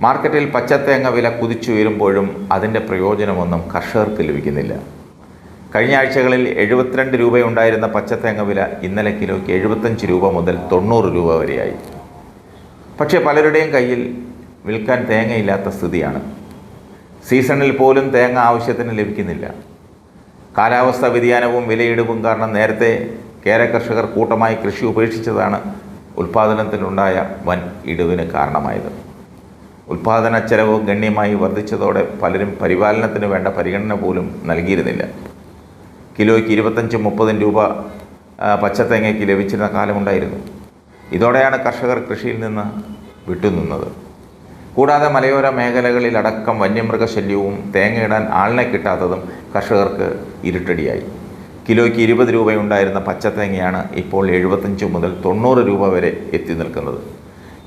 മാർക്കറ്റിൽ പച്ചത്തേങ്ങ വില കുതിച്ചുയരുമ്പോഴും അതിന്റെ പ്രയോജനമൊന്നും കർഷകർക്ക് ലഭിക്കുന്നില്ല. കഴിഞ്ഞ ആഴ്ചകളിൽ എഴുപത്തിരണ്ട് രൂപയുണ്ടായിരുന്ന പച്ചത്തേങ്ങ വില ഇന്നലെ കിലോയ്ക്ക് എഴുപത്തഞ്ച് രൂപ മുതൽ തൊണ്ണൂറ് രൂപ വരെയായി. പക്ഷേ പലരുടെയും കയ്യിൽ വിൽക്കാൻ തേങ്ങയില്ലാത്ത സ്ഥിതിയാണ്. സീസണിൽ പോലും തേങ്ങ ആവശ്യത്തിന് ലഭിക്കുന്നില്ല. കാലാവസ്ഥാ വ്യതിയാനവും വിലയിടിവും കാരണം നേരത്തെ കേര കർഷകർ കൂട്ടമായി കൃഷി ഉപേക്ഷിച്ചതാണ് ഉൽപ്പാദനത്തിനുണ്ടായ വൻ ഇടിവിന് കാരണമായത്. ഉൽപ്പാദന ചെലവ് ഗണ്യമായി വർദ്ധിച്ചതോടെ പലരും പരിപാലനത്തിന് വേണ്ട പരിഗണന പോലും നൽകിയിരുന്നില്ല. കിലോയ്ക്ക് ഇരുപത്തഞ്ച് മുപ്പതും രൂപ പച്ചത്തേങ്ങയ്ക്ക് ലഭിച്ചിരുന്ന കാലമുണ്ടായിരുന്നു. ഇതോടെയാണ് കർഷകർ കൃഷിയിൽ നിന്ന് വിട്ടുനിന്നത്. കൂടാതെ മലയോര മേഖലകളിലടക്കം വന്യമൃഗശല്യവും തേങ്ങയിടാൻ ആളിനെ കിട്ടാത്തതും കർഷകർക്ക് ഇരുട്ടടിയായി. കിലോയ്ക്ക് ഇരുപത് രൂപയുണ്ടായിരുന്ന പച്ചത്തേങ്ങയാണ് ഇപ്പോൾ എഴുപത്തഞ്ച് മുതൽ തൊണ്ണൂറ് രൂപ വരെ എത്തി നിൽക്കുന്നത്.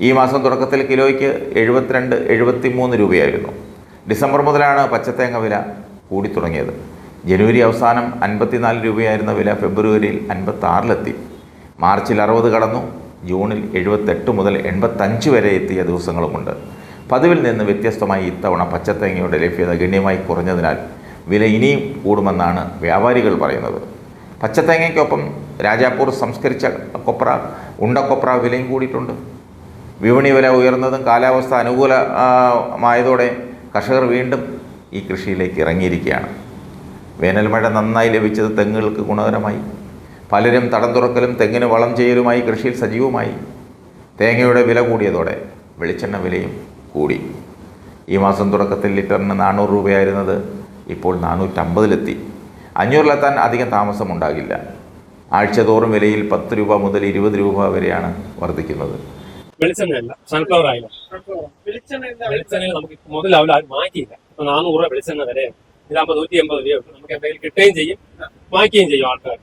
ഈ മാസം തുടക്കത്തിൽ കിലോയ്ക്ക് എഴുപത്തിരണ്ട് എഴുപത്തി മൂന്ന് രൂപയായിരുന്നു. ഡിസംബർ മുതലാണ് പച്ചത്തേങ്ങ വില കൂടി തുടങ്ങിയത്. ജനുവരി അവസാനം അൻപത്തിനാല് രൂപയായിരുന്ന വില ഫെബ്രുവരിയിൽ അൻപത്താറിലെത്തി. മാർച്ചിൽ അറുപത് കടന്നു ജൂണിൽ എഴുപത്തെട്ട് മുതൽ എൺപത്തഞ്ച് വരെ എത്തിയ ദിവസങ്ങളുമുണ്ട്. പതിവിൽ നിന്ന് വ്യത്യസ്തമായി ഇത്തവണ പച്ചത്തേങ്ങയുടെ ലഭ്യത ഗണ്യമായി കുറഞ്ഞതിനാൽ വില ഇനിയും കൂടുമെന്നാണ് വ്യാപാരികൾ പറയുന്നത്. പച്ചത്തേങ്ങയ്ക്കൊപ്പം രാജാപൂർ സംസ്കരിച്ച കൊപ്ര ഉണ്ടക്കൊപ്ര വിലയും കൂടിയിട്ടുണ്ട്. വിപണി വില ഉയർന്നതും കാലാവസ്ഥ അനുകൂലമായതോടെ കർഷകർ വീണ്ടും ഈ കൃഷിയിലേക്ക് ഇറങ്ങിയിരിക്കുകയാണ്. വേനൽ മഴ നന്നായി ലഭിച്ചത് തെങ്ങുകൾക്ക് ഗുണകരമായി. പലരും തടം തുറക്കലും തെങ്ങിന് വളം ചെയ്യലുമായി കൃഷിയിൽ സജീവമായി. തേങ്ങയുടെ വില കൂടിയതോടെ വെളിച്ചെണ്ണ വിലയും കൂടി. ഈ മാസം തുടക്കത്തിൽ ലിറ്ററിന് നാനൂറ് രൂപയായിരുന്നത് ഇപ്പോൾ നാനൂറ്റമ്പതിലെത്തി. അഞ്ഞൂറിലെത്താൻ അധികം താമസമുണ്ടാകില്ല. ആഴ്ചതോറും വിലയിൽ പത്ത് രൂപ മുതൽ ഇരുപത് രൂപ വരെയാണ് വർദ്ധിക്കുന്നത്. വെളിച്ചെണ്ണയല്ല. സൺഫ്ലവർ ആയില്ല വെളിച്ചെണ്ണയിൽ നമുക്ക് മുതലാവില്ല ആരും മാറ്റിയില്ല. ഇപ്പൊ നാനൂറ് രൂപ വെളിച്ചെണ്ണ വരെ ഇതാകുമ്പോൾ നൂറ്റി എൺപത് രൂപ. നമുക്ക് എന്തെങ്കിലും കിട്ടുകയും ചെയ്യും. വാങ്ങിക്കുകയും ചെയ്യും ആൾക്കാർ.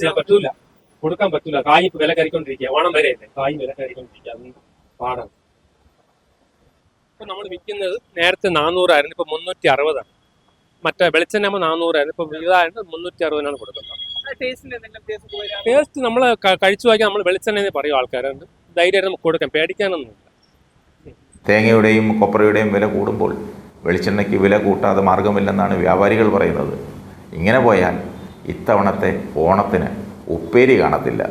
ചെയ്യാൻ പറ്റൂല. കൊടുക്കാൻ പറ്റൂല. കായ് ഇപ്പൊ വില കയറിക്കൊണ്ടിരിക്കുക. ഓണം വരെ അല്ലേ കായ് വില കയറിക്കൊണ്ടിരിക്കുക. അത് പാടാണ്. ഇപ്പൊ നമ്മൾ വിൽക്കുന്നത് നേരത്തെ നാനൂറായിരുന്നു. ഇപ്പൊ മുന്നൂറ്റി അറുപതാണ്. മറ്റേ വെളിച്ചെണ്ണ ആകുമ്പോൾ നാനൂറായിരുന്നു ഇപ്പൊ ഇതായിട്ട് മുന്നൂറ്റി അറുപതിനാണ് കൊടുക്കുന്നത് ടേസ്റ്റ് നമ്മൾ കഴിച്ചു നോക്കിയാൽ നമ്മൾ വെളിച്ചെണ്ണ പറയും ആൾക്കാരുണ്ട്. ധൈര്യമായിട്ട് നമുക്ക് കൊടുക്കാം. പേടിക്കാനൊന്നുമില്ല തേങ്ങയുടെയും കൊപ്രയുടെയും വില കൂടുമ്പോൾ വെളിച്ചെണ്ണയ്ക്ക് വില കൂട്ടാതെ മാർഗമില്ലെന്നാണ് വ്യാപാരികൾ പറയുന്നത്. ഇങ്ങനെ പോയാൽ ഇത്തവണത്തെ ഓണത്തിന് ഉപ്പേരി കാണത്തില്ല.